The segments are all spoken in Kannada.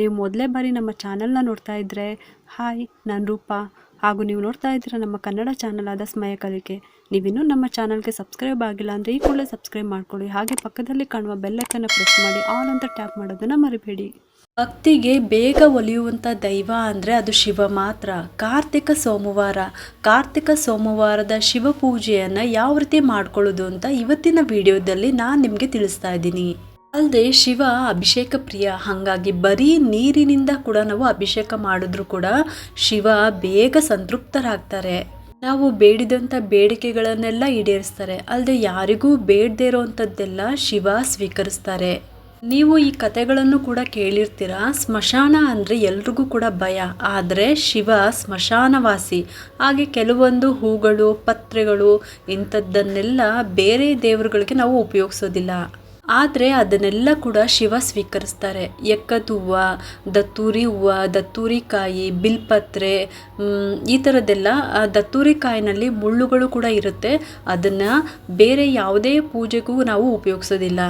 ನೀವು ಮೊದಲೇ ಬಾರಿ ನಮ್ಮ ಚಾನಲ್ನ ನೋಡ್ತಾ ಇದ್ದರೆ ಹಾಯ್ ನಾನು ರೂಪಾ. ಹಾಗೂ ನೀವು ನೋಡ್ತಾ ಇದ್ದೀರ ನಮ್ಮ ಕನ್ನಡ ಚಾನಲ್ ಆದ ಸ್ಮಯ ಕಲಿಕೆ. ನೀವಿನ್ನೂ ನಮ್ಮ ಚಾನಲ್ಗೆ ಸಬ್ಸ್ಕ್ರೈಬ್ ಆಗಿಲ್ಲ ಅಂದರೆ ಈ ಕೂಡಲೇ ಸಬ್ಸ್ಕ್ರೈಬ್ ಮಾಡ್ಕೊಳ್ಳಿ. ಹಾಗೆ ಪಕ್ಕದಲ್ಲಿ ಕಾಣುವ ಬೆಲ್ಲಕ್ಕನ್ನು ಪ್ರೆಸ್ ಮಾಡಿ ಆಲ್ ಅಂತ ಟ್ಯಾಪ್ ಮಾಡೋದನ್ನು ಮರಿಬೇಡಿ. ಭಕ್ತಿಗೆ ಬೇಗ ಒಲಿಯುವಂಥ ದೈವ ಅಂದರೆ ಅದು ಶಿವ ಮಾತ್ರ. ಕಾರ್ತಿಕ ಸೋಮವಾರ. ಕಾರ್ತಿಕ ಸೋಮವಾರದ ಶಿವ ಪೂಜೆಯನ್ನು ಯಾವ ರೀತಿ ಮಾಡ್ಕೊಳ್ಳೋದು ಅಂತ ಇವತ್ತಿನ ವಿಡಿಯೋದಲ್ಲಿ ನಾನು ನಿಮಗೆ ತಿಳಿಸ್ತಾ ಇದ್ದೀನಿ. ಅಲ್ಲದೆ ಶಿವ ಅಭಿಷೇಕ ಪ್ರಿಯ. ಹಾಗಾಗಿ ಬರೀ ನೀರಿನಿಂದ ಕೂಡ ನಾವು ಅಭಿಷೇಕ ಮಾಡಿದ್ರು ಕೂಡ ಶಿವ ಬೇಗ ಸಂತೃಪ್ತರಾಗ್ತಾರೆ. ನಾವು ಬೇಡಿದಂಥ ಬೇಡಿಕೆಗಳನ್ನೆಲ್ಲ ಈಡೇರಿಸ್ತಾರೆ. ಅಲ್ಲದೆ ಯಾರಿಗೂ ಬೇಡದೆ ಇರೋವಂಥದ್ದೆಲ್ಲ ಶಿವ ಸ್ವೀಕರಿಸ್ತಾರೆ. ನೀವು ಈ ಕತೆಗಳನ್ನು ಕೂಡ ಕೇಳಿರ್ತೀರ? ಸ್ಮಶಾನ ಅಂದರೆ ಎಲ್ರಿಗೂ ಕೂಡ ಭಯ. ಆದರೆ ಶಿವ ಸ್ಮಶಾನವಾಸಿ. ಹಾಗೆ ಕೆಲವೊಂದು ಹೂಗಳು, ಪತ್ರೆಗಳು ಇಂಥದ್ದನ್ನೆಲ್ಲ ಬೇರೆ ದೇವರುಗಳಿಗೆ ನಾವು ಉಪಯೋಗಿಸೋದಿಲ್ಲ. ಆದರೆ ಅದನ್ನೆಲ್ಲ ಕೂಡ ಶಿವ ಸ್ವೀಕರಿಸ್ತಾರೆ. ಎಕ್ಕದ ಹೂವು ದತ್ತೂರಿ ಹೂವು ದತ್ತೂರಿ ಕಾಯಿ ಬಿಲ್ಪತ್ರೆ ಈ ಥರದ್ದೆಲ್ಲ ದತ್ತೂರಿ ಕಾಯಿನಲ್ಲಿ ಮುಳ್ಳುಗಳು ಕೂಡ ಇರುತ್ತೆ. ಅದನ್ನು ಬೇರೆ ಯಾವುದೇ ಪೂಜೆಗೂ ನಾವು ಉಪಯೋಗಿಸೋದಿಲ್ಲ.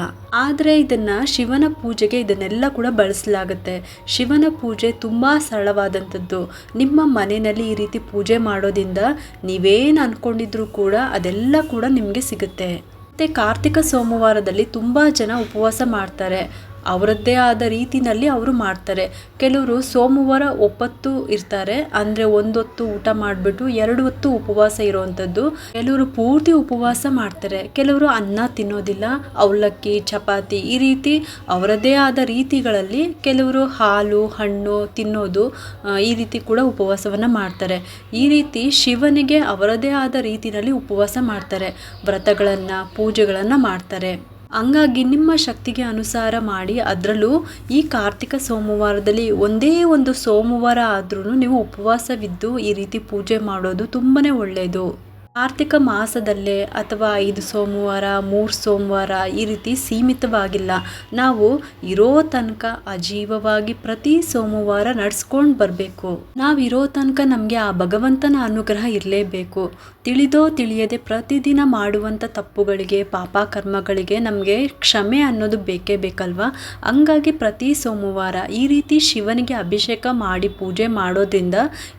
ಆದರೆ ಇದನ್ನು ಶಿವನ ಪೂಜೆಗೆ ಇದನ್ನೆಲ್ಲ ಕೂಡ ಬಳಸಲಾಗುತ್ತೆ. ಶಿವನ ಪೂಜೆ ತುಂಬ ಸರಳವಾದಂಥದ್ದು. ನಿಮ್ಮ ಮನೆಯಲ್ಲಿ ಈ ರೀತಿ ಪೂಜೆ ಮಾಡೋದ್ರಿಂದ ನೀವೇನು ಅಂದ್ಕೊಂಡಿದ್ರು ಕೂಡ ಅದೆಲ್ಲ ಕೂಡ ನಿಮಗೆ ಸಿಗುತ್ತೆ. ಮತ್ತು ಕಾರ್ತಿಕ ಸೋಮವಾರದಲ್ಲಿ ತುಂಬ ಜನ ಉಪವಾಸ ಮಾಡ್ತಾರೆ. ಅವರದ್ದೇ ಆದ ರೀತಿನಲ್ಲಿ ಅವರು ಮಾಡ್ತಾರೆ. ಕೆಲವರು ಸೋಮವಾರ ಒಪ್ಪತ್ತು ಇರ್ತಾರೆ, ಅಂದರೆ ಒಂದೊತ್ತು ಊಟ ಮಾಡಿಬಿಟ್ಟು ಎರಡು ಹೊತ್ತು ಉಪವಾಸ ಇರುವಂಥದ್ದು ಕೆಲವರು ಪೂರ್ತಿ ಉಪವಾಸ ಮಾಡ್ತಾರೆ. ಕೆಲವರು ಅನ್ನ ತಿನ್ನೋದಿಲ್ಲ, ಅವಲಕ್ಕಿ, ಚಪಾತಿ ಈ ರೀತಿ ಅವರದ್ದೇ ಆದ ರೀತಿಗಳಲ್ಲಿ ಕೆಲವರು ಹಾಲು, ಹಣ್ಣು ತಿನ್ನೋದು ಈ ರೀತಿ ಕೂಡ ಉಪವಾಸವನ್ನು ಮಾಡ್ತಾರೆ. ಈ ರೀತಿ ಶಿವನಿಗೆ ಅವರದೇ ಆದ ರೀತಿಯಲ್ಲಿ ಉಪವಾಸ ಮಾಡ್ತಾರೆ. ವ್ರತಗಳನ್ನು, ಪೂಜೆಗಳನ್ನು ಮಾಡ್ತಾರೆ. ಹಂಗಾಗಿ ನಿಮ್ಮ ಶಕ್ತಿಗೆ ಅನುಸಾರ ಮಾಡಿ ಅದರಲ್ಲೂ ಈ ಕಾರ್ತಿಕ ಸೋಮವಾರದಲ್ಲಿ ಒಂದೇ ಒಂದು ಸೋಮವಾರ ಆದ್ರೂ ನೀವು ಉಪವಾಸವಿದ್ದು ಈ ರೀತಿ ಪೂಜೆ ಮಾಡೋದು ತುಂಬಾ ಒಳ್ಳೆಯದು ಕಾರ್ತಿಕ ಮಾಸದಲ್ಲೇ ಅಥವಾ ಐದು ಸೋಮವಾರ, ಮೂರು ಸೋಮವಾರ ಈ ರೀತಿ ಸೀಮಿತವಾಗಿಲ್ಲ. ನಾವು ಇರೋ ತನಕ ಅಜೀವವಾಗಿ ಪ್ರತಿ ಸೋಮವಾರ ನಡ್ಸ್ಕೊಂಡು ಬರಬೇಕು. ನಾವು ಇರೋ ತನಕ ನಮಗೆ ಆ ಭಗವಂತನ ಅನುಗ್ರಹ ಇರಲೇಬೇಕು. ತಿಳಿದೋ ತಿಳಿಯದೆ ಪ್ರತಿದಿನ ಮಾಡುವಂಥ ತಪ್ಪುಗಳಿಗೆ ಪಾಪ ಕರ್ಮಗಳಿಗೆ ನಮಗೆ ಕ್ಷಮೆ ಅನ್ನೋದು ಬೇಕೇ ಬೇಕಲ್ವಾ? ಹಂಗಾಗಿ ಪ್ರತಿ ಸೋಮವಾರ ಈ ರೀತಿ ಶಿವನಿಗೆ ಅಭಿಷೇಕ ಮಾಡಿ ಪೂಜೆ ಮಾಡೋದ್ರಿಂದ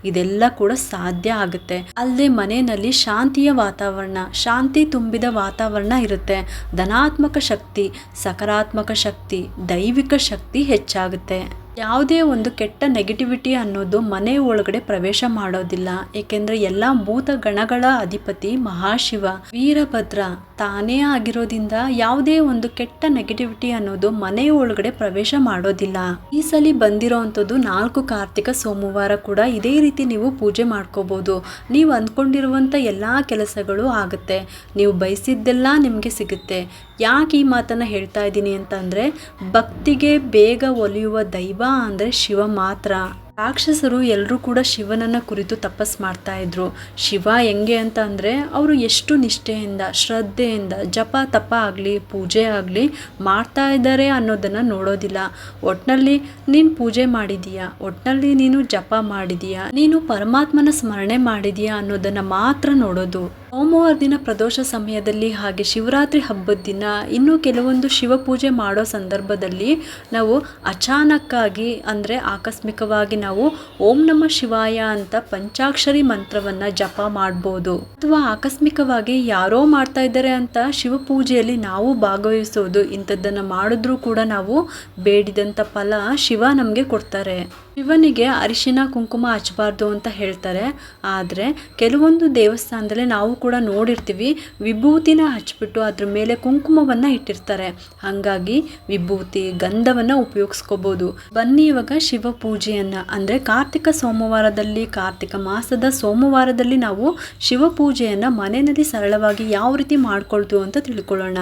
ಇದೆಲ್ಲ ಕೂಡ ಸಾಧ್ಯ ಆಗುತ್ತೆ. ಅಲ್ಲದೆ ಮನೆಯಲ್ಲಿ ಶಾಂತಿಯ ವಾತಾವರಣ ಶಾಂತಿ ತುಂಬಿದ ವಾತಾವರಣ ಇರುತ್ತೆ. ಧನಾತ್ಮಕ ಶಕ್ತಿ ಸಕಾರಾತ್ಮಕ ಶಕ್ತಿ ದೈವಿಕ ಶಕ್ತಿ ಹೆಚ್ಚಾಗುತ್ತೆ. ಯಾವುದೇ ಒಂದು ಕೆಟ್ಟ ನೆಗೆಟಿವಿಟಿ ಅನ್ನೋದು ಮನೆ ಒಳಗಡೆ ಪ್ರವೇಶ ಮಾಡೋದಿಲ್ಲ. ಏಕೆಂದರೆ ಎಲ್ಲ ಭೂತ ಗಣಗಳ ಅಧಿಪತಿ ಮಹಾಶಿವ, ವೀರಭದ್ರ ತಾನೇ ಆಗಿರೋದಿಂದ ಯಾವುದೇ ಒಂದು ಕೆಟ್ಟ ನೆಗೆಟಿವಿಟಿ ಅನ್ನೋದು ಮನೆ ಒಳಗಡೆ ಪ್ರವೇಶ ಮಾಡೋದಿಲ್ಲ. ಈ ಸಲ ಬಂದಿರೋವಂಥದ್ದು ನಾಲ್ಕು ಕಾರ್ತಿಕ ಸೋಮವಾರ ಕೂಡ ಇದೇ ರೀತಿ ನೀವು ಪೂಜೆ ಮಾಡ್ಕೋಬಹುದು ನೀವು ಅಂದ್ಕೊಂಡಿರುವಂಥ ಎಲ್ಲ ಕೆಲಸಗಳು ಆಗುತ್ತೆ. ನೀವು ಬಯಸಿದ್ದೆಲ್ಲ ನಿಮಗೆ ಸಿಗುತ್ತೆ. ಯಾಕೆ ಈ ಮಾತನ್ನು ಹೇಳ್ತಾ ಇದ್ದೀನಿ ಅಂತಂದರೆ, ಭಕ್ತಿಗೆ ಬೇಗ ಒಲಿಯುವ ದೈವ ಅಂದರೆ ಶಿವ ಮಾತ್ರ. ರಾಕ್ಷಸರು ಎಲ್ಲರೂ ಕೂಡ ಶಿವನನ್ನು ಕುರಿತು ತಪಸ್ ಮಾಡ್ತಾ ಇದ್ರು. ಶಿವ ಹೆಂಗೆ ಅಂತ ಅಂದರೆ, ಅವರು ಎಷ್ಟು ನಿಷ್ಠೆಯಿಂದ, ಶ್ರದ್ಧೆಯಿಂದ ಜಪ, ತಪ ಆಗಲಿ, ಪೂಜೆ ಆಗಲಿ ಮಾಡ್ತಾ ಇದ್ದಾರೆ ಅನ್ನೋದನ್ನು ನೋಡೋದಿಲ್ಲ. ಒಟ್ಟಿನಲ್ಲಿ ನೀನು ಪೂಜೆ ಮಾಡಿದೀಯಾ? ಒಟ್ಟಿನಲ್ಲಿ ನೀನು ಜಪ ಮಾಡಿದೀಯಾ? ನೀನು ಪರಮಾತ್ಮನ ಸ್ಮರಣೆ ಮಾಡಿದೀಯಾ ಅನ್ನೋದನ್ನು ಮಾತ್ರ ನೋಡೋದು. ಸೋಮವಾರ ದಿನ ಪ್ರದೋಷ ಸಮಯದಲ್ಲಿ ಹಾಗೆ ಶಿವರಾತ್ರಿ ಹಬ್ಬದ ದಿನ ಇನ್ನೂ ಕೆಲವೊಂದು ಶಿವ ಪೂಜೆ ಮಾಡೋ ಸಂದರ್ಭದಲ್ಲಿ ನಾವು ಅಚಾನಕ್ಕಾಗಿ ಅಂದರೆ ಆಕಸ್ಮಿಕವಾಗಿ ನಾವು ಓಂ ನಮ ಶಿವಾಯ ಅಂತ ಪಂಚಾಕ್ಷರಿ ಮಂತ್ರವನ್ನು ಜಪ ಮಾಡ್ಬೋದು. ಅಥವಾ ಆಕಸ್ಮಿಕವಾಗಿ ಯಾರೋ ಮಾಡ್ತಾ ಇದ್ದಾರೆ ಅಂತ ಶಿವ ಪೂಜೆಯಲ್ಲಿ ನಾವು ಭಾಗವಹಿಸೋದು, ಇಂಥದ್ದನ್ನು ಮಾಡಿದ್ರೂ ಕೂಡ ನಾವು ಬೇಡಿದಂಥ ಫಲ ಶಿವ ನಮಗೆ ಕೊಡ್ತಾರೆ. ಶಿವನಿಗೆ ಅರಿಶಿನ, ಕುಂಕುಮ ಹಚ್ಚಬಾರ್ದು ಅಂತ ಹೇಳ್ತಾರೆ. ಆದರೆ ಕೆಲವೊಂದು ದೇವಸ್ಥಾನದಲ್ಲಿ ನಾವು ಕೂಡ ನೋಡಿರ್ತೀವಿ, ವಿಭೂತಿನ ಹಚ್ಬಿಟ್ಟು ಅದ್ರ ಮೇಲೆ ಕುಂಕುಮವನ್ನು ಇಟ್ಟಿರ್ತಾರೆ. ಹಾಗಾಗಿ ವಿಭೂತಿ, ಗಂಧವನ್ನು ಉಪಯೋಗಿಸ್ಕೋಬೋದು. ಬನ್ನಿ ಇವಾಗ ಶಿವ ಪೂಜೆಯನ್ನು. ಅಂದರೆ ಕಾರ್ತಿಕ ಸೋಮವಾರದಲ್ಲಿ, ಕಾರ್ತಿಕ ಮಾಸದ ಸೋಮವಾರದಲ್ಲಿ ನಾವು ಶಿವ ಪೂಜೆಯನ್ನು ಮನೆಯಲ್ಲಿ ಸರಳವಾಗಿ ಯಾವ ರೀತಿ ಮಾಡ್ಕೊಳ್ತು ಅಂತ ತಿಳ್ಕೊಳ್ಳೋಣ.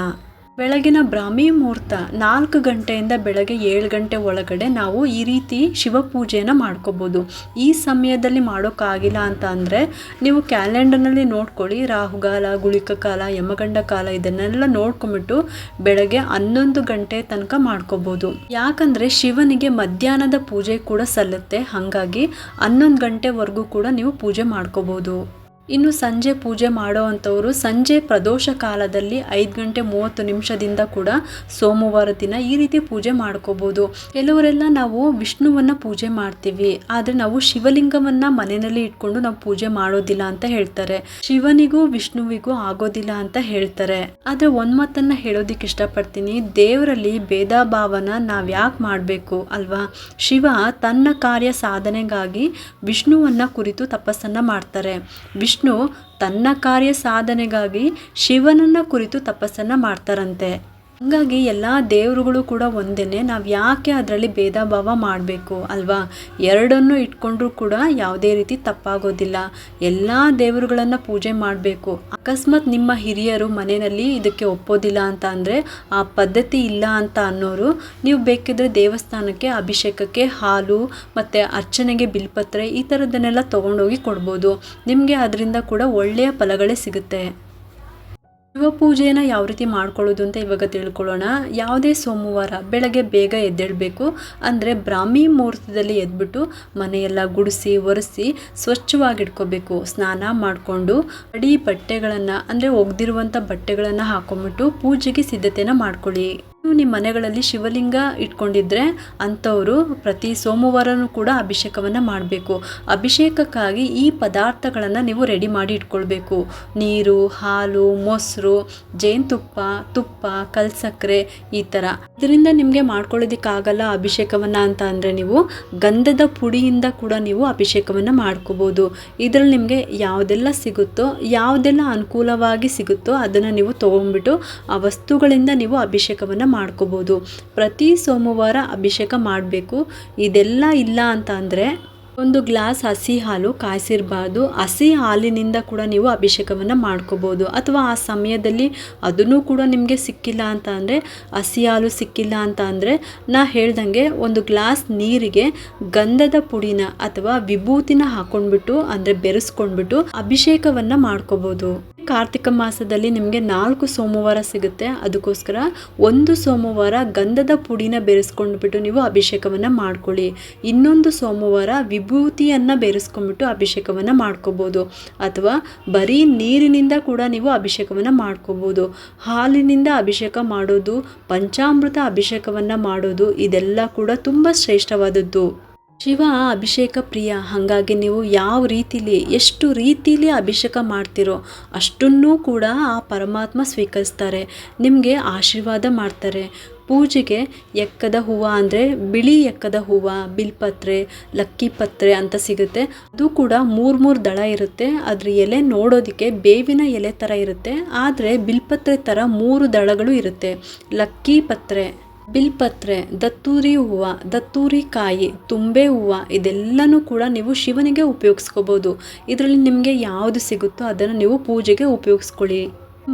ಬೆಳಗಿನ ಬ್ರಾಹ್ಮಿ ಮುಹೂರ್ತ ನಾಲ್ಕು ಗಂಟೆಯಿಂದ ಬೆಳಗ್ಗೆ ಏಳು ಗಂಟೆ ಒಳಗಡೆ ನಾವು ಈ ರೀತಿ ಶಿವ ಪೂಜೆಯನ್ನು ಮಾಡ್ಕೋಬೋದು. ಈ ಸಮಯದಲ್ಲಿ ಮಾಡೋಕ್ಕಾಗಿಲ್ಲ ಅಂತ ಅಂದರೆ ನೀವು ಕ್ಯಾಲೆಂಡರ್ನಲ್ಲಿ ನೋಡ್ಕೊಳ್ಳಿ. ರಾಹುಗಾಲ, ಗುಳಿಕ ಕಾಲ, ಯಮಗಂಡ ಕಾಲ ಇದನ್ನೆಲ್ಲ ನೋಡ್ಕೊಂಬಿಟ್ಟು ಬೆಳಗ್ಗೆ ಹನ್ನೊಂದು ಗಂಟೆ ತನಕ ಮಾಡ್ಕೋಬೋದು. ಯಾಕಂದರೆ ಶಿವನಿಗೆ ಮಧ್ಯಾಹ್ನದ ಪೂಜೆ ಕೂಡ ಸಲ್ಲುತ್ತೆ. ಹಾಗಾಗಿ ಹನ್ನೊಂದು ಗಂಟೆವರೆಗೂ ಕೂಡ ನೀವು ಪೂಜೆ ಮಾಡ್ಕೋಬೋದು. ಇನ್ನು ಸಂಜೆ ಪೂಜೆ ಮಾಡೋ ಅಂಥವ್ರು ಸಂಜೆ ಪ್ರದೋಷ ಕಾಲದಲ್ಲಿ ಐದು ಗಂಟೆ ಮೂವತ್ತು ನಿಮಿಷದಿಂದ ಕೂಡ ಸೋಮವಾರ ದಿನ ಈ ರೀತಿ ಪೂಜೆ ಮಾಡ್ಕೋಬೋದು. ಕೆಲವರೆಲ್ಲ ನಾವು ವಿಷ್ಣುವನ್ನ ಪೂಜೆ ಮಾಡ್ತೀವಿ. ಆದರೆ ನಾವು ಶಿವಲಿಂಗವನ್ನು ಮನೆಯಲ್ಲಿ ಇಟ್ಕೊಂಡು ನಾವು ಪೂಜೆ ಮಾಡೋದಿಲ್ಲ ಅಂತ ಹೇಳ್ತಾರೆ. ಶಿವನಿಗೂ ವಿಷ್ಣುವಿಗೂ ಆಗೋದಿಲ್ಲ ಅಂತ ಹೇಳ್ತಾರೆ. ಆದ್ರೆ ಒಂದು ಮಾತನ್ನು ಹೇಳೋದಿಕ್ಕೆ ಇಷ್ಟಪಡ್ತೀನಿ. ದೇವರಲ್ಲಿ ಭೇದ ಭಾವನ ನಾವು ಯಾಕೆ ಮಾಡಬೇಕು ಅಲ್ವಾ? ಶಿವ ತನ್ನ ಕಾರ್ಯ ಸಾಧನೆಗಾಗಿ ವಿಷ್ಣುವನ್ನ ಕುರಿತು ತಪಸ್ಸನ್ನ ಮಾಡ್ತಾರೆ. ವಿಷ್ಣು ತನ್ನ ಕಾರ್ಯ ಸಾಧನೆಗಾಗಿ ಶಿವನನ್ನ ಕುರಿತು ತಪಸ್ಸನ್ನು ಮಾಡ್ತಾರಂತೆ. ಹಂಗಾಗಿ ಎಲ್ಲ ದೇವರುಗಳು ಕೂಡ ಒಂದೇ ನಾವು ಯಾಕೆ ಅದರಲ್ಲಿ ಭೇದ ಭಾವ ಮಾಡಬೇಕು ಅಲ್ವಾ? ಎರಡನ್ನು ಇಟ್ಕೊಂಡ್ರೂ ಕೂಡ ಯಾವುದೇ ರೀತಿ ತಪ್ಪಾಗೋದಿಲ್ಲ. ಎಲ್ಲ ದೇವರುಗಳನ್ನು ಪೂಜೆ ಮಾಡಬೇಕು. ಅಕಸ್ಮಾತ್ ನಿಮ್ಮ ಹಿರಿಯರು ಮನೆಯಲ್ಲಿ ಇದಕ್ಕೆ ಒಪ್ಪೋದಿಲ್ಲ ಅಂತ ಅಂದರೆ, ಆ ಪದ್ಧತಿ ಇಲ್ಲ ಅಂತ ಅನ್ನೋರು, ನೀವು ಬೇಕಿದ್ರೆ ದೇವಸ್ಥಾನಕ್ಕೆ ಅಭಿಷೇಕಕ್ಕೆ ಹಾಲು ಮತ್ತು ಅರ್ಚನೆಗೆ ಬಿಲ್ಪತ್ರೆ ಈ ಥರದನ್ನೆಲ್ಲ ತೊಗೊಂಡೋಗಿ ಕೊಡ್ಬೋದು. ನಿಮಗೆ ಅದರಿಂದ ಕೂಡ ಒಳ್ಳೆಯ ಫಲಗಳೇ ಸಿಗುತ್ತೆ. ಶಿವ ಪೂಜೆಯನ್ನು ಯಾವ ರೀತಿ ಮಾಡ್ಕೊಳ್ಳೋದು ಅಂತ ಇವಾಗ ತಿಳ್ಕೊಳ್ಳೋಣ. ಯಾವುದೇ ಸೋಮವಾರ ಬೆಳಗ್ಗೆ ಬೇಗ ಎದ್ದೇಳಬೇಕು. ಅಂದರೆ ಬ್ರಾಹ್ಮಿ ಮುಹೂರ್ತದಲ್ಲಿ ಎದ್ಬಿಟ್ಟು ಮನೆಯೆಲ್ಲ ಗುಡಿಸಿ, ಒರೆಸಿ, ಸ್ವಚ್ಛವಾಗಿಟ್ಕೋಬೇಕು. ಸ್ನಾನ ಮಾಡಿಕೊಂಡು ಅಡಿ ಬಟ್ಟೆಗಳನ್ನು, ಅಂದರೆ ಒಗೆದಿರುವಂಥ ಬಟ್ಟೆಗಳನ್ನು ಹಾಕೊಂಬಿಟ್ಟು ಪೂಜೆಗೆ ಸಿದ್ಧತೆನ ಮಾಡ್ಕೊಳ್ಳಿ. ನೀವು ನಿಮ್ಮ ಮನೆಗಳಲ್ಲಿ ಶಿವಲಿಂಗ ಇಟ್ಕೊಂಡಿದ್ರೆ ಅಂಥವರು ಪ್ರತಿ ಸೋಮವಾರನೂ ಕೂಡ ಅಭಿಷೇಕವನ್ನು ಮಾಡಬೇಕು. ಅಭಿಷೇಕಕ್ಕಾಗಿ ಈ ಪದಾರ್ಥಗಳನ್ನು ನೀವು ರೆಡಿ ಮಾಡಿ ಇಟ್ಕೊಳ್ಬೇಕು. ನೀರು, ಹಾಲು, ಮೊಸರು, ಜೇನುತುಪ್ಪ, ತುಪ್ಪ ಕಲ್ಸಕ್ಕರೆ ಈ ಥರ ಇದರಿಂದ ನಿಮಗೆ ಮಾಡ್ಕೊಳ್ಳೋದಕ್ಕಾಗಲ್ಲ ಅಭಿಷೇಕವನ್ನು ಅಂತ ಅಂದರೆ ನೀವು ಗಂಧದ ಪುಡಿಯಿಂದ ಕೂಡ ನೀವು ಅಭಿಷೇಕವನ್ನು ಮಾಡ್ಕೋಬೋದು. ಇದರಲ್ಲಿ ನಿಮಗೆ ಯಾವುದೆಲ್ಲ ಸಿಗುತ್ತೋ, ಯಾವುದೆಲ್ಲ ಅನುಕೂಲವಾಗಿ ಸಿಗುತ್ತೋ ಅದನ್ನು ನೀವು ತೊಗೊಂಡ್ಬಿಟ್ಟು ಆ ವಸ್ತುಗಳಿಂದ ನೀವು ಅಭಿಷೇಕವನ್ನು ಮಾಡ್ಕೋಬೋದು. ಪ್ರತಿ ಸೋಮವಾರ ಅಭಿಷೇಕ ಮಾಡಬೇಕು. ಇದೆಲ್ಲ ಇಲ್ಲ ಅಂತ ಒಂದು ಗ್ಲಾಸ್ ಹಸಿ ಹಾಲು ಕಾಯಿಸಿರಬಾರ್ದು. ಹಸಿ ಹಾಲಿನಿಂದ ಕೂಡ ನೀವು ಅಭಿಷೇಕವನ್ನು ಮಾಡ್ಕೋಬೋದು. ಅಥವಾ ಆ ಸಮಯದಲ್ಲಿ ಅದನ್ನು ಕೂಡ ನಿಮಗೆ ಸಿಕ್ಕಿಲ್ಲ ಅಂತ ಅಂದರೆ, ಹಸಿ ಹಾಲು ಸಿಕ್ಕಿಲ್ಲ ಅಂತ ಅಂದರೆ, ನಾ ಹೇಳ್ದಂಗೆ ಒಂದು ಗ್ಲಾಸ್ ನೀರಿಗೆ ಗಂಧದ ಪುಡಿನ ಅಥವಾ ವಿಭೂತಿನ ಹಾಕೊಂಡ್ಬಿಟ್ಟು ಅಂದರೆ ಬೆರೆಸ್ಕೊಂಡ್ಬಿಟ್ಟು ಅಭಿಷೇಕವನ್ನು ಮಾಡ್ಕೋಬೋದು. ಕಾರ್ತಿಕ ಮಾಸದಲ್ಲಿ ನಿಮಗೆ ನಾಲ್ಕು ಸೋಮವಾರ ಸಿಗುತ್ತೆ. ಅದಕ್ಕೋಸ್ಕರ ಒಂದು ಸೋಮವಾರ ಗಂಧದ ಪುಡಿನ ಬೆರೆಸ್ಕೊಂಡ್ಬಿಟ್ಟು ನೀವು ಅಭಿಷೇಕವನ್ನು ಮಾಡ್ಕೊಳ್ಳಿ. ಇನ್ನೊಂದು ಸೋಮವಾರ ವಿಭೂತಿಯನ್ನು ಬೆರೆಸ್ಕೊಂಡ್ಬಿಟ್ಟು ಅಭಿಷೇಕವನ್ನು ಮಾಡ್ಕೋಬೋದು. ಅಥವಾ ಬರೀ ನೀರಿನಿಂದ ಕೂಡ ನೀವು ಅಭಿಷೇಕವನ್ನು ಮಾಡ್ಕೋಬೋದು. ಹಾಲಿನಿಂದ ಅಭಿಷೇಕ ಮಾಡೋದು, ಪಂಚಾಮೃತ ಅಭಿಷೇಕವನ್ನು ಮಾಡೋದು, ಇದೆಲ್ಲ ಕೂಡ ತುಂಬ ಶ್ರೇಷ್ಠವಾದದ್ದು. ಶಿವ, ಅಭಿಷೇಕ ಪ್ರಿಯ, ಹಾಗಾಗಿ ನೀವು ಯಾವ ರೀತಿಲಿ, ಎಷ್ಟು ರೀತಿಲಿ ಅಭಿಷೇಕ ಮಾಡ್ತಿರೋ ಅಷ್ಟನ್ನೂ ಕೂಡ ಆ ಪರಮಾತ್ಮ ಸ್ವೀಕರಿಸ್ತಾರೆ, ನಿಮಗೆ ಆಶೀರ್ವಾದ ಮಾಡ್ತಾರೆ. ಪೂಜೆಗೆ ಎಕ್ಕದ ಹೂವು ಅಂದರೆ ಬಿಳಿ ಎಕ್ಕದ ಹೂವು, ಬಿಲ್ಪತ್ರೆ, ಲಕ್ಕಿ ಪತ್ರೆ ಅಂತ ಸಿಗುತ್ತೆ. ಅದು ಕೂಡ ಮೂರು ಮೂರು ದಳ ಇರುತ್ತೆ. ಅದ್ರ ಎಲೆ ನೋಡೋದಕ್ಕೆ ಬೇವಿನ ಎಲೆ ಥರ ಇರುತ್ತೆ. ಆದರೆ ಬಿಲ್ಪತ್ರೆ ಥರ ಮೂರು ದಳಗಳು ಇರುತ್ತೆ. ಲಕ್ಕಿ ಪತ್ರೆ ಬಿಲ್ಪತ್ರೆ, ದತ್ತೂರಿ ಹೂವು, ದತ್ತೂರಿ ಕಾಯಿ, ತುಂಬೆ ಹೂವು ಇದೆಲ್ಲನೂ ಕೂಡ ನೀವು ಶಿವನಿಗೆ ಉಪಯೋಗಿಸ್ಕೋಬೋದು. ಇದರಲ್ಲಿ ನಿಮಗೆ ಯಾವುದು ಸಿಗುತ್ತೋ ಅದನ್ನು ನೀವು ಪೂಜೆಗೆ ಉಪಯೋಗಿಸ್ಕೊಳ್ಳಿ.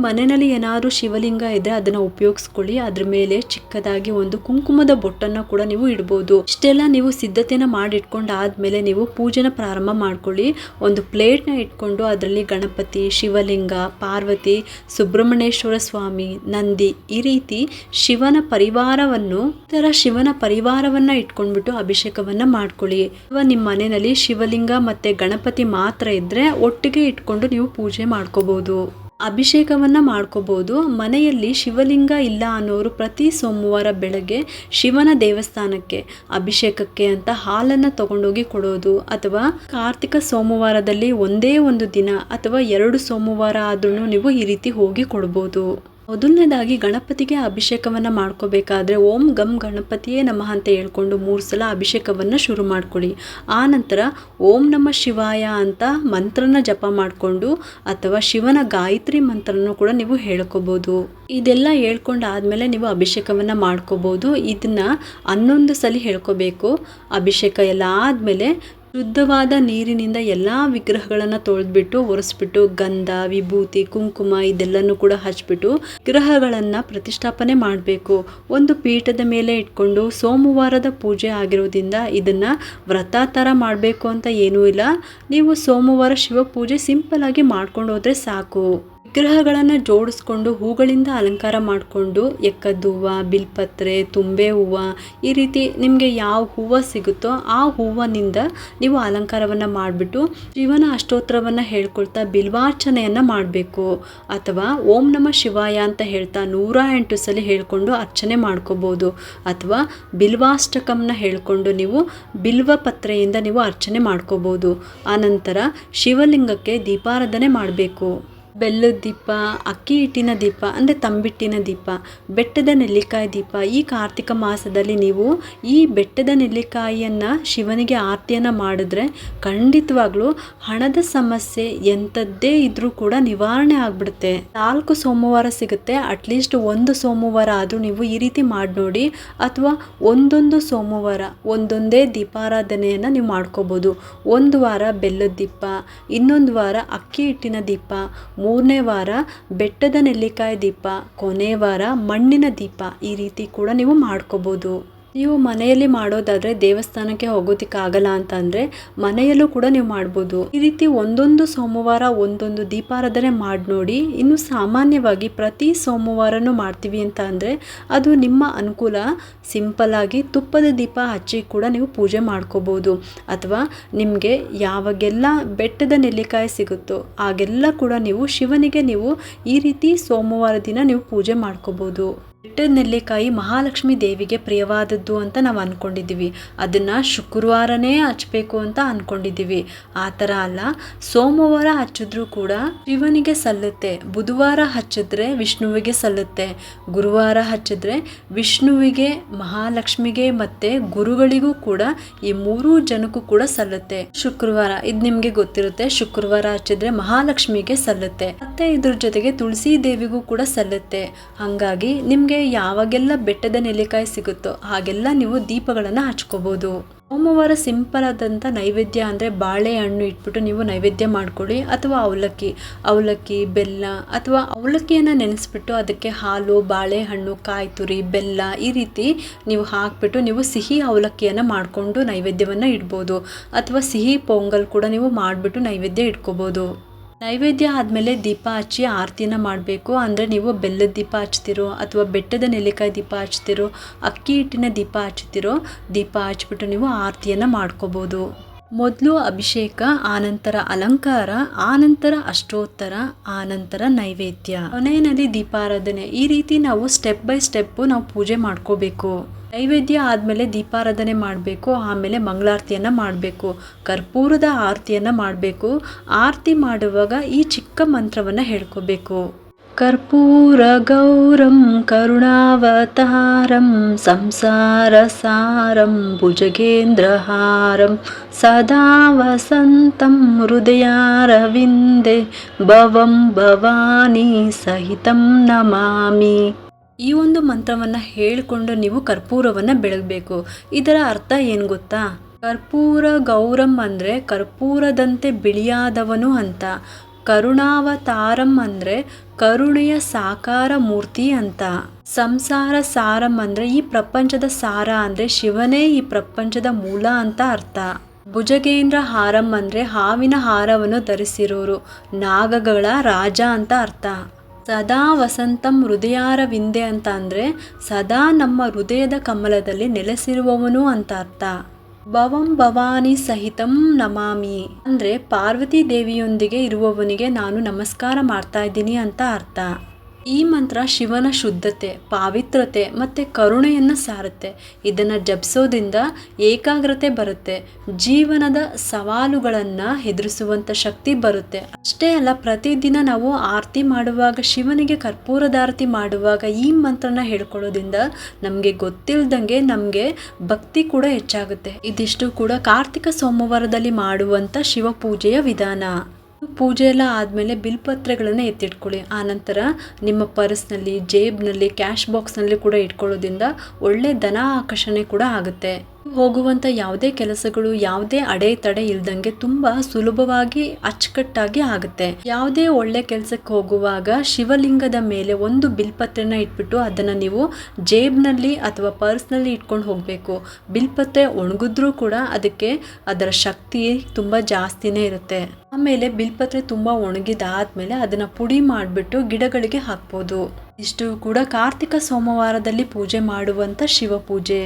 ಮನೆಯಲ್ಲಿ ಏನಾದರೂ ಶಿವಲಿಂಗ ಇದೆ, ಅದನ್ನು ಉಪಯೋಗಿಸ್ಕೊಳ್ಳಿ. ಅದ್ರ ಮೇಲೆ ಚಿಕ್ಕದಾಗಿ ಒಂದು ಕುಂಕುಮದ ಬೊಟ್ಟನ್ನು ಕೂಡ ನೀವು ಇಡ್ಬೋದು. ಇಷ್ಟೆಲ್ಲ ನೀವು ಸಿದ್ಧತೆನ ಮಾಡಿಟ್ಕೊಂಡು ಆದಮೇಲೆ ನೀವು ಪೂಜೆನ ಪ್ರಾರಂಭ ಮಾಡ್ಕೊಳ್ಳಿ. ಒಂದು ಪ್ಲೇಟ್ನ ಇಟ್ಕೊಂಡು ಅದರಲ್ಲಿ ಗಣಪತಿ, ಶಿವಲಿಂಗ, ಪಾರ್ವತಿ, ಸುಬ್ರಹ್ಮಣ್ಯೇಶ್ವರ ಸ್ವಾಮಿ, ನಂದಿ ಈ ರೀತಿ ಶಿವನ ಪರಿವಾರವನ್ನು ತರ ಶಿವನ ಪರಿವಾರವನ್ನ ಇಟ್ಕೊಂಡ್ಬಿಟ್ಟು ಅಭಿಷೇಕವನ್ನ ಮಾಡ್ಕೊಳ್ಳಿ. ಅಥವಾ ನಿಮ್ಮ ಮನೆಯಲ್ಲಿ ಶಿವಲಿಂಗ ಮತ್ತೆ ಗಣಪತಿ ಮಾತ್ರ ಇದ್ರೆ ಒಟ್ಟಿಗೆ ಇಟ್ಕೊಂಡು ನೀವು ಪೂಜೆ ಮಾಡ್ಕೋಬಹುದು ಅಭಿಷೇಕವನ್ನು ಮಾಡ್ಕೋಬೋದು. ಮನೆಯಲ್ಲಿ ಶಿವಲಿಂಗ ಇಲ್ಲ ಅನ್ನೋರು ಪ್ರತಿ ಸೋಮವಾರ ಬೆಳಗ್ಗೆ ಶಿವನ ದೇವಸ್ಥಾನಕ್ಕೆ ಅಭಿಷೇಕಕ್ಕೆ ಅಂತ ಹಾಲನ್ನು ತಗೊಂಡೋಗಿ ಕೊಡೋದು. ಅಥವಾ ಕಾರ್ತಿಕ ಸೋಮವಾರದಲ್ಲಿ ಒಂದೇ ಒಂದು ದಿನ ಅಥವಾ ಎರಡು ಸೋಮವಾರ ಆದ್ರೂ ನೀವು ಈ ರೀತಿ ಹೋಗಿ ಕೊಡ್ಬೋದು. ಮೊದಲನೇದಾಗಿ ಗಣಪತಿಗೆ ಅಭಿಷೇಕವನ್ನು ಮಾಡ್ಕೋಬೇಕಾದ್ರೆ ಓಂ ಗಮ್ ಗಣಪತಿಯೇ ನಮಃ ಅಂತ ಹೇಳ್ಕೊಂಡು ಮೂರು ಸಲ ಅಭಿಷೇಕವನ್ನು ಶುರು ಮಾಡ್ಕೊಳ್ಳಿ ಆ ನಂತರ ಓಂ ನಮ ಶಿವಾಯ ಅಂತ ಮಂತ್ರನ ಜಪ ಮಾಡಿಕೊಂಡು ಅಥವಾ ಶಿವನ ಗಾಯತ್ರಿ ಮಂತ್ರನೂ ಕೂಡ ನೀವು ಹೇಳ್ಕೋಬೋದು. ಇದೆಲ್ಲ ಹೇಳ್ಕೊಂಡಾದ್ಮೇಲೆ ನೀವು ಅಭಿಷೇಕವನ್ನು ಮಾಡ್ಕೋಬೋದು. ಇದನ್ನು ಹನ್ನೊಂದು ಸಲ ಹೇಳ್ಕೋಬೇಕು. ಅಭಿಷೇಕ ಎಲ್ಲ ಆದಮೇಲೆ ಶುದ್ಧವಾದ ನೀರಿನಿಂದ ಎಲ್ಲ ವಿಗ್ರಹಗಳನ್ನು ತೊಳೆದ್ಬಿಟ್ಟು, ಒರೆಸ್ಬಿಟ್ಟು, ಗಂಧ, ವಿಭೂತಿ, ಕುಂಕುಮ ಇದೆಲ್ಲನೂ ಕೂಡ ಹಚ್ಬಿಟ್ಟು ವಿಗ್ರಹಗಳನ್ನು ಪ್ರತಿಷ್ಠಾಪನೆ ಮಾಡಬೇಕು. ಒಂದು ಪೀಠದ ಮೇಲೆ ಇಟ್ಕೊಂಡು ಸೋಮವಾರದ ಪೂಜೆ ಆಗಿರೋದ್ರಿಂದ ಇದನ್ನು ವ್ರತ ಥರ ಮಾಡಬೇಕು ಅಂತ ಏನೂ ಇಲ್ಲ. ನೀವು ಸೋಮವಾರ ಶಿವ ಪೂಜೆ ಸಿಂಪಲ್ ಆಗಿ ಮಾಡ್ಕೊಂಡು ಹೋದರೆ ಸಾಕು. ವಿಗ್ರಹಗಳನ್ನು ಜೋಡಿಸ್ಕೊಂಡು ಹೂಗಳಿಂದ ಅಲಂಕಾರ ಮಾಡಿಕೊಂಡು ಎಕ್ಕದ ಹೂವು, ಬಿಲ್ಪತ್ರೆ, ತುಂಬೆ ಹೂವು, ಈ ರೀತಿ ನಿಮಗೆ ಯಾವ ಹೂವು ಸಿಗುತ್ತೋ ಆ ಹೂವಿನಿಂದ ನೀವು ಅಲಂಕಾರವನ್ನು ಮಾಡಿಬಿಟ್ಟು ಶಿವನ ಅಷ್ಟೋತ್ತರವನ್ನು ಹೇಳ್ಕೊಳ್ತಾ ಬಿಲ್ವಾರ್ಚನೆಯನ್ನು ಮಾಡಬೇಕು. ಅಥವಾ ಓಂ ನಮ ಶಿವಾಯ ಅಂತ ಹೇಳ್ತಾ ನೂರ ಎಂಟು ಸಲ ಹೇಳ್ಕೊಂಡು ಅರ್ಚನೆ ಮಾಡ್ಕೋಬೋದು. ಅಥವಾ ಬಿಲ್ವಾಷ್ಟಕಂನ ಹೇಳ್ಕೊಂಡು ನೀವು ಬಿಲ್ವ ಪತ್ರೆಯಿಂದ ನೀವು ಅರ್ಚನೆ ಮಾಡ್ಕೋಬೋದು. ಆನಂತರ ಶಿವಲಿಂಗಕ್ಕೆ ದೀಪಾರಾಧನೆ ಮಾಡಬೇಕು. ಬೆಲ್ಲದ ದೀಪ, ಅಕ್ಕಿ ಹಿಟ್ಟಿನ ದೀಪ, ಅಂದರೆ ತಂಬಿಟ್ಟಿನ ದೀಪ, ಬೆಟ್ಟದ ನೆಲ್ಲಿಕಾಯಿ ದೀಪ. ಈ ಕಾರ್ತಿಕ ಮಾಸದಲ್ಲಿ ನೀವು ಈ ಬೆಟ್ಟದ ನೆಲ್ಲಿಕಾಯಿಯನ್ನು ಶಿವನಿಗೆ ಆರತಿಯನ್ನು ಮಾಡಿದ್ರೆ ಖಂಡಿತವಾಗ್ಲೂ ಹಣದ ಸಮಸ್ಯೆ ಎಂಥದ್ದೇ ಇದ್ರೂ ಕೂಡ ನಿವಾರಣೆ ಆಗಿಬಿಡುತ್ತೆ. ನಾಲ್ಕು ಸೋಮವಾರ ಸಿಗುತ್ತೆ. ಅಟ್ಲೀಸ್ಟ್ ಒಂದು ಸೋಮವಾರ ಆದರೂ ನೀವು ಈ ರೀತಿ ಮಾಡಿ ನೋಡಿ ಅಥವಾ ಒಂದೊಂದು ಸೋಮವಾರ ಒಂದೊಂದೇ ದೀಪಾರಾಧನೆಯನ್ನು ನೀವು ಮಾಡ್ಕೋಬೋದು. ಒಂದು ವಾರ ಬೆಲ್ಲದ ದೀಪ, ಇನ್ನೊಂದು ವಾರ ಅಕ್ಕಿ ಹಿಟ್ಟಿನ ದೀಪ ಮೂರನೇ ವಾರ ಬೆಟ್ಟದ ನೆಲ್ಲಿಕಾಯಿ ದೀಪ ಕೊನೆ ವಾರ ಮಣ್ಣಿನ ದೀಪ ಈ ರೀತಿ ಕೂಡ ನೀವು ಮಾಡ್ಕೋಬೋದು. ನೀವು ಮನೆಯಲ್ಲಿ ಮಾಡೋದಾದರೆ ದೇವಸ್ಥಾನಕ್ಕೆ ಹೋಗೋದಕ್ಕಾಗಲ್ಲ ಅಂತ ಅಂದರೆ ಮನೆಯಲ್ಲೂ ಕೂಡ ನೀವು ಮಾಡ್ಬೋದು. ಈ ರೀತಿ ಒಂದೊಂದು ಸೋಮವಾರ ಒಂದೊಂದು ದೀಪಾರಾಧನೆ ಮಾಡಿ ನೋಡಿ, ಇನ್ನು ಸಾಮಾನ್ಯವಾಗಿ ಪ್ರತಿ ಸೋಮವಾರನೂ ಮಾಡ್ತೀವಿ ಅಂತ ಅಂದರೆ ಅದು ನಿಮ್ಮ ಅನುಕೂಲ. ಸಿಂಪಲ್ ಆಗಿ ತುಪ್ಪದ ದೀಪ ಹಚ್ಚಿ ಕೂಡ ನೀವು ಪೂಜೆ ಮಾಡ್ಕೋಬೋದು. ಅಥವಾ ನಿಮಗೆ ಯಾವಾಗೆಲ್ಲ ಬೆಟ್ಟದ ನೆಲ್ಲಿಕಾಯಿ ಸಿಗುತ್ತೋ ಆಗೆಲ್ಲ ಕೂಡ ನೀವು ಶಿವನಿಗೆ ನೀವು ಈ ರೀತಿ ಸೋಮವಾರ ದಿನ ನೀವು ಪೂಜೆ ಮಾಡ್ಕೋಬೋದು. ನೆಲ್ಲಿಕಾಯಿ ಮಹಾಲಕ್ಷ್ಮಿ ದೇವಿಗೆ ಪ್ರಿಯವಾದದ್ದು ಅಂತ ನಾವು ಅಂದ್ಕೊಂಡಿದ್ದೀವಿ ಅದನ್ನು ಶುಕ್ರವಾರನೇ ಹಚ್ಚಬೇಕು ಅಂತ ಅಂದ್ಕೊಂಡಿದ್ದೀವಿ ಆ ಥರ ಅಲ್ಲ, ಸೋಮವಾರ ಹಚ್ಚಿದ್ರೂ ಕೂಡ ಶಿವನಿಗೆ ಸಲ್ಲುತ್ತೆ, ಬುಧವಾರ ಹಚ್ಚಿದ್ರೆ ವಿಷ್ಣುವಿಗೆ ಸಲ್ಲುತ್ತೆ, ಗುರುವಾರ ಹಚ್ಚಿದ್ರೆ ವಿಷ್ಣುವಿಗೆ, ಮಹಾಲಕ್ಷ್ಮಿಗೆ ಮತ್ತು ಗುರುಗಳಿಗೂ ಕೂಡ ಈ ಮೂರೂ ಜನಕ್ಕೂ ಕೂಡ ಸಲ್ಲುತ್ತೆ. ಶುಕ್ರವಾರ, ಇದು ನಿಮಗೆ ಗೊತ್ತಿರುತ್ತೆ, ಶುಕ್ರವಾರ ಹಚ್ಚಿದ್ರೆ ಮಹಾಲಕ್ಷ್ಮಿಗೆ ಸಲ್ಲುತ್ತೆ. ಮತ್ತೆ ಇದ್ರ ಜೊತೆಗೆ ತುಳಸಿ ದೇವಿಗೂ ಕೂಡ ಸಲ್ಲುತ್ತೆ. ಹಾಗಾಗಿ ನಿಮಗೆ ಯಾವಾಗೆಲ್ಲ ಬೆಟ್ಟದ ನೆಲ್ಲಿಕಾಯಿ ಸಿಗುತ್ತೋ ಹಾಗೆಲ್ಲ ನೀವು ದೀಪಗಳನ್ನು ಹಚ್ಕೋಬೋದು. ಸೋಮವಾರ ಸಿಂಪಲ್ ಆದಂಥ ನೈವೇದ್ಯ ಅಂದರೆ ಬಾಳೆಹಣ್ಣು ಇಟ್ಬಿಟ್ಟು ನೀವು ನೈವೇದ್ಯ ಮಾಡ್ಕೊಳ್ಳಿ ಅಥವಾ ಅವಲಕ್ಕಿ ಅವಲಕ್ಕಿ, ಬೆಲ್ಲ ಅಥವಾ ಅವಲಕ್ಕಿಯನ್ನು ನೆನೆಸ್ಬಿಟ್ಟು ಅದಕ್ಕೆ ಹಾಲು, ಬಾಳೆಹಣ್ಣು ಕಾಯಿ ತುರಿ ಬೆಲ್ಲ ಈ ರೀತಿ ನೀವು ಹಾಕ್ಬಿಟ್ಟು ನೀವು ಸಿಹಿ ಅವಲಕ್ಕಿಯನ್ನು ಮಾಡಿಕೊಂಡು ನೈವೇದ್ಯವನ್ನು ಇಡ್ಬೋದು ಅಥವಾ ಸಿಹಿ ಪೊಂಗಲ್ ಕೂಡ ನೀವು ಮಾಡಿಬಿಟ್ಟು ನೈವೇದ್ಯ ಇಟ್ಕೋಬೋದು. ನೈವೇದ್ಯ ಆದಮೇಲೆ ದೀಪ ಹಚ್ಚಿ ಆರತಿನ ಮಾಡಬೇಕು. ಅಂದರೆ ನೀವು ಬೆಲ್ಲದ ದೀಪ ಹಚ್ತಿರೋ ಅಥವಾ ಬೆಟ್ಟದ ನೆಲ್ಲಿಕಾಯಿ ದೀಪ ಹಚ್ತಿರೋ, ಅಕ್ಕಿ ಹಿಟ್ಟಿನ ದೀಪ ಹಚ್ತಿರೋ ದೀಪ ಹಚ್ಬಿಟ್ಟು ನೀವು ಆರತಿಯನ್ನು ಮಾಡ್ಕೋಬೋದು. ಮೊದಲು ಅಭಿಷೇಕ, ಆನಂತರ ಅಲಂಕಾರ, ಆನಂತರ ಅಷ್ಟೋತ್ತರ, ಆನಂತರ ನೈವೇದ್ಯ. ಕೊನೆಯಲ್ಲಿ ದೀಪಾರಾಧನೆ. ಈ ರೀತಿ ನಾವು ಸ್ಟೆಪ್ ಬೈ ಸ್ಟೆಪ್ಪು ನಾವು ಪೂಜೆ ಮಾಡ್ಕೋಬೇಕು. ನೈವೇದ್ಯ ಆದಮೇಲೆ ದೀಪಾರಾಧನೆ ಮಾಡಬೇಕು, ಆಮೇಲೆ ಮಂಗಳಾರತಿಯನ್ನು ಮಾಡಬೇಕು, ಕರ್ಪೂರದ ಆರತಿಯನ್ನು ಮಾಡಬೇಕು. ಆರತಿ ಮಾಡುವಾಗ ಈ ಚಿಕ್ಕ ಮಂತ್ರವನ್ನು ಹೇಳ್ಕೋಬೇಕು. ಕರ್ಪೂರ ಗೌರಂ, ಕರುಣಾವತಾರಂ, ಸಂಸಾರ ಸಾರಂ ಭುಜಗೇಂದ್ರಹಾರಂ ಸದಾ ವಸಂತಂ ಹೃದಯಾರವಿಂದೆ ಭವಂ ಭವಾನಿ ಸಹಿತಂ ನಮಾಮಿ. ಈ ಒಂದು ಮಂತ್ರವನ್ನು ಹೇಳಿಕೊಂಡು ನೀವು ಕರ್ಪೂರವನ್ನು ಬೆಳಗಬೇಕು. ಇದರ ಅರ್ಥ ಏನು ಗೊತ್ತಾ? ಕರ್ಪೂರ ಗೌರಂ ಅಂದರೆ ಕರ್ಪೂರದಂತೆ ಬಿಳಿಯಾದವನು ಅಂತ. ಕರುಣಾವತಾರಂ ಅಂದರೆ ಕರುಣೆಯ ಸಾಕಾರ ಮೂರ್ತಿ ಅಂತ. ಸಂಸಾರ ಸಾರಂ ಅಂದರೆ ಈ ಪ್ರಪಂಚದ ಸಾರ ಅಂದರೆ ಶಿವನೇ ಈ ಪ್ರಪಂಚದ ಮೂಲ ಅಂತ ಅರ್ಥ. ಭುಜಗೇಂದ್ರ ಹಾರಂ ಅಂದರೆ ಹಾವಿನ ಹಾರವನ್ನು ಧರಿಸಿರೋರು. ನಾಗಗಳ ರಾಜ ಅಂತ ಅರ್ಥ. ಸದಾ ವಸಂತಂ ಹೃದಯಾರವಿಂದೆ ಅಂತ ಅಂದರೆ ಸದಾ ನಮ್ಮ ಹೃದಯದ ಕಮಲದಲ್ಲಿ ನೆಲೆಸಿರುವವನು ಅಂತ ಅರ್ಥ. ಭವಂ ಭವಾನಿ ಸಹಿತಂ ನಮಾಮಿ ಅಂದರೆ ಪಾರ್ವತಿ ದೇವಿಯೊಂದಿಗೆ ಇರುವವನಿಗೆ ನಾನು ನಮಸ್ಕಾರ ಮಾಡ್ತಾ ಇದ್ದೀನಿ ಅಂತ ಅರ್ಥ. ಈ ಮಂತ್ರ ಶಿವನ ಶುದ್ಧತೆ, ಪಾವಿತ್ರತೆ ಮತ್ತು ಕರುಣೆಯನ್ನು ಸಾರುತ್ತೆ. ಇದನ್ನು ಜಪಿಸೋದ್ರಿಂದ ಏಕಾಗ್ರತೆ ಬರುತ್ತೆ. ಜೀವನದ ಸವಾಲುಗಳನ್ನು ಎದುರಿಸುವಂಥ ಶಕ್ತಿ ಬರುತ್ತೆ. ಅಷ್ಟೇ ಅಲ್ಲ, ಪ್ರತಿದಿನ ನಾವು ಆರತಿ ಮಾಡುವಾಗ, ಶಿವನಿಗೆ ಕರ್ಪೂರದಾರತಿ ಮಾಡುವಾಗ ಈ ಮಂತ್ರನ ಹೇಳ್ಕೊಳ್ಳೋದ್ರಿಂದ ನಮಗೆ ಗೊತ್ತಿಲ್ಲದಂಗೆ ನಮಗೆ ಭಕ್ತಿ ಕೂಡ ಹೆಚ್ಚಾಗುತ್ತೆ. ಇದಿಷ್ಟು ಕೂಡ ಕಾರ್ತಿಕ ಸೋಮವಾರದಲ್ಲಿ ಮಾಡುವಂಥ ಶಿವಪೂಜೆಯ ವಿಧಾನ. ಪೂಜೆ ಎಲ್ಲ ಆದಮೇಲೆ ಬಿಲ್ಪತ್ರೆಗಳನ್ನು ಎತ್ತಿಟ್ಕೊಳ್ಳಿ. ಆನಂತರ ನಿಮ್ಮ ಪರ್ಸ್ನಲ್ಲಿ, ಜೇಬ್ನಲ್ಲಿ, ಕ್ಯಾಶ್ ಬಾಕ್ಸ್ನಲ್ಲಿ ಕೂಡ ಇಟ್ಕೊಳ್ಳೋದ್ರಿಂದ ಒಳ್ಳೆ ಧನ ಆಕರ್ಷಣೆ ಕೂಡ ಆಗುತ್ತೆ. ಹೋಗುವಂಥ ಯಾವುದೇ ಕೆಲಸಗಳು, ಯಾವುದೇ ಅಡೆತಡೆ ಇಲ್ದಂಗೆ ತುಂಬ ಸುಲಭವಾಗಿ ಅಚ್ಚುಕಟ್ಟಾಗಿ ಆಗುತ್ತೆ. ಯಾವುದೇ ಒಳ್ಳೆ ಕೆಲಸಕ್ಕೆ ಹೋಗುವಾಗ ಶಿವಲಿಂಗದ ಮೇಲೆ ಒಂದು ಬಿಲ್ಪತ್ರೆನ ಇಟ್ಬಿಟ್ಟು ಅದನ್ನು ನೀವು ಜೇಬ್ನಲ್ಲಿ ಅಥವಾ ಪರ್ಸ್ನಲ್ಲಿ ಇಟ್ಕೊಂಡು ಹೋಗಬೇಕು. ಬಿಲ್ಪತ್ರೆ ಒಣಗಿದ್ರೂ ಕೂಡ ಅದಕ್ಕೆ ಅದರ ಶಕ್ತಿ ತುಂಬ ಜಾಸ್ತಿನೇ ಇರುತ್ತೆ. ಆಮೇಲೆ ಬಿಲ್ಪತ್ರೆ ತುಂಬ ಒಣಗಿದಾದ್ಮೇಲೆ ಅದನ್ನು ಪುಡಿ ಮಾಡಿಬಿಟ್ಟು ಗಿಡಗಳಿಗೆ ಹಾಕ್ಬೋದು. ಇಷ್ಟು ಕೂಡ ಕಾರ್ತಿಕ ಸೋಮವಾರದಲ್ಲಿ ಪೂಜೆ ಮಾಡುವಂಥ ಶಿವ ಪೂಜೆ